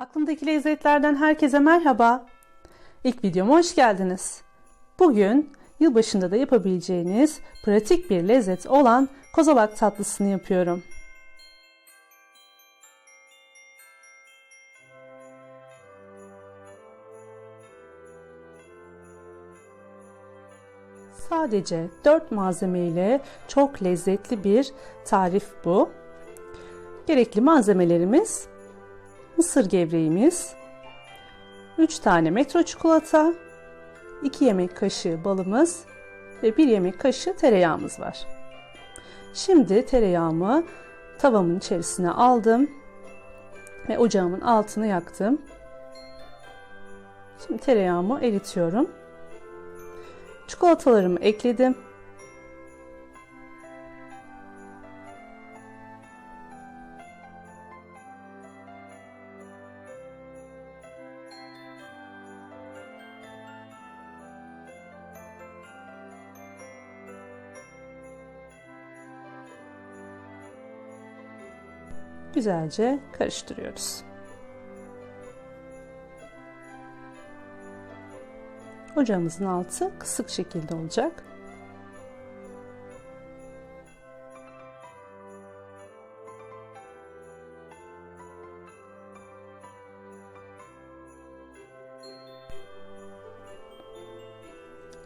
Aklımdaki lezzetlerden herkese merhaba. İlk videoma hoş geldiniz. Bugün yılbaşında da yapabileceğiniz pratik bir lezzet olan kozalak tatlısını yapıyorum. Sadece 4 malzeme ile çok lezzetli bir tarif bu. Gerekli malzemelerimiz mısır gevreğimiz, 3 tane metro çikolata, 2 yemek kaşığı balımız ve 1 yemek kaşığı tereyağımız var. Şimdi tereyağımı tavamın içerisine aldım ve ocağımın altını yaktım. Şimdi tereyağımı eritiyorum. Çikolatalarımı ekledim. Güzelce karıştırıyoruz. Ocağımızın altı kısık şekilde olacak.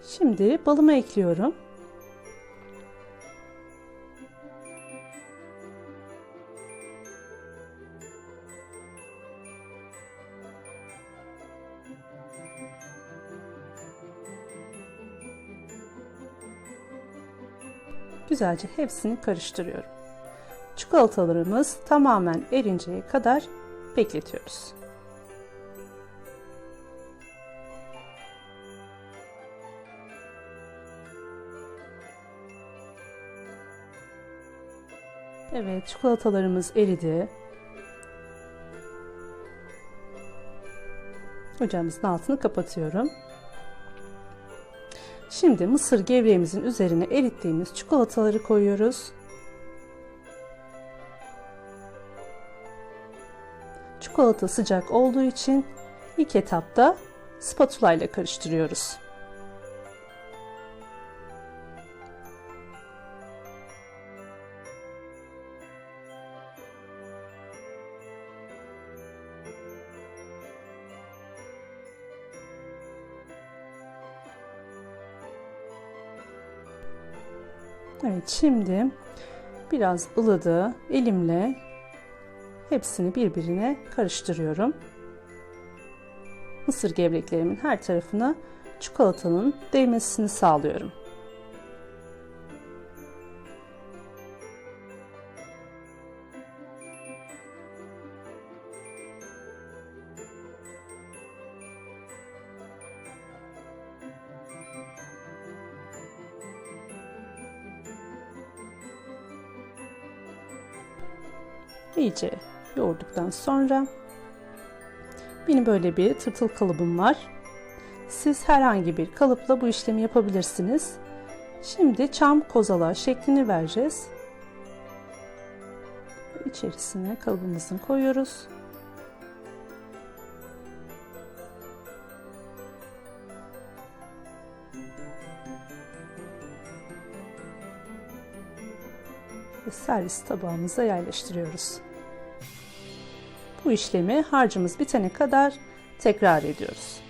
Şimdi balımı ekliyorum. Güzelce hepsini karıştırıyorum. Çikolatalarımız tamamen erinceye kadar bekletiyoruz. Evet, çikolatalarımız eridi. Ocağımızın altını kapatıyorum. Şimdi mısır gevreğimizin üzerine erittiğimiz çikolataları koyuyoruz. Çikolata sıcak olduğu için ilk etapta spatula ile karıştırıyoruz. Evet şimdi biraz ılıdı elimle hepsini birbirine karıştırıyorum. Mısır gevreklerimin her tarafına çikolatanın değmesini sağlıyorum. İyice yoğurduktan sonra benim böyle bir tırtıl kalıbım var. Siz herhangi bir kalıpla bu işlemi yapabilirsiniz. Şimdi çam kozala şeklini vereceğiz. İçerisine kalıbımızı koyuyoruz. Ve servis tabağımıza yerleştiriyoruz. Bu işlemi harcımız bitene kadar tekrar ediyoruz.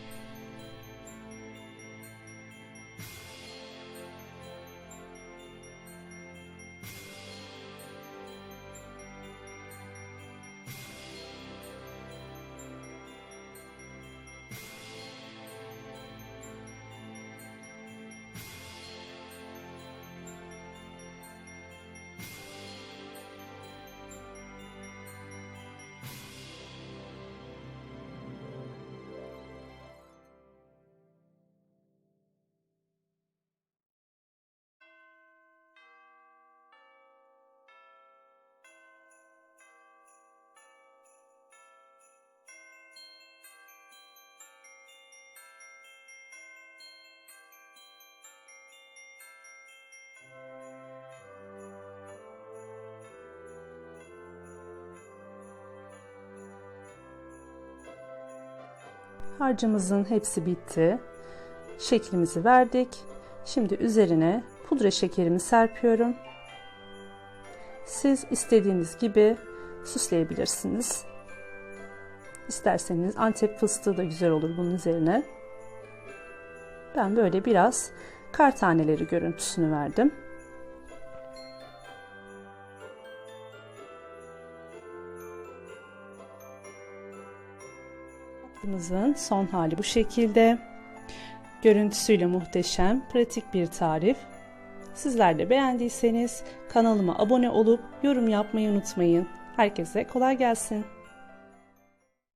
Harcımızın hepsi bitti. Şeklimizi verdik. Şimdi üzerine pudra şekerimi serpiyorum. Siz istediğiniz gibi süsleyebilirsiniz. İsterseniz antep fıstığı da güzel olur bunun üzerine. Ben böyle biraz kar taneleri görüntüsünü verdim. Tatlımızın son hali bu şekilde. Görüntüsüyle muhteşem, pratik bir tarif. Sizler de beğendiyseniz kanalıma abone olup yorum yapmayı unutmayın. Herkese kolay gelsin.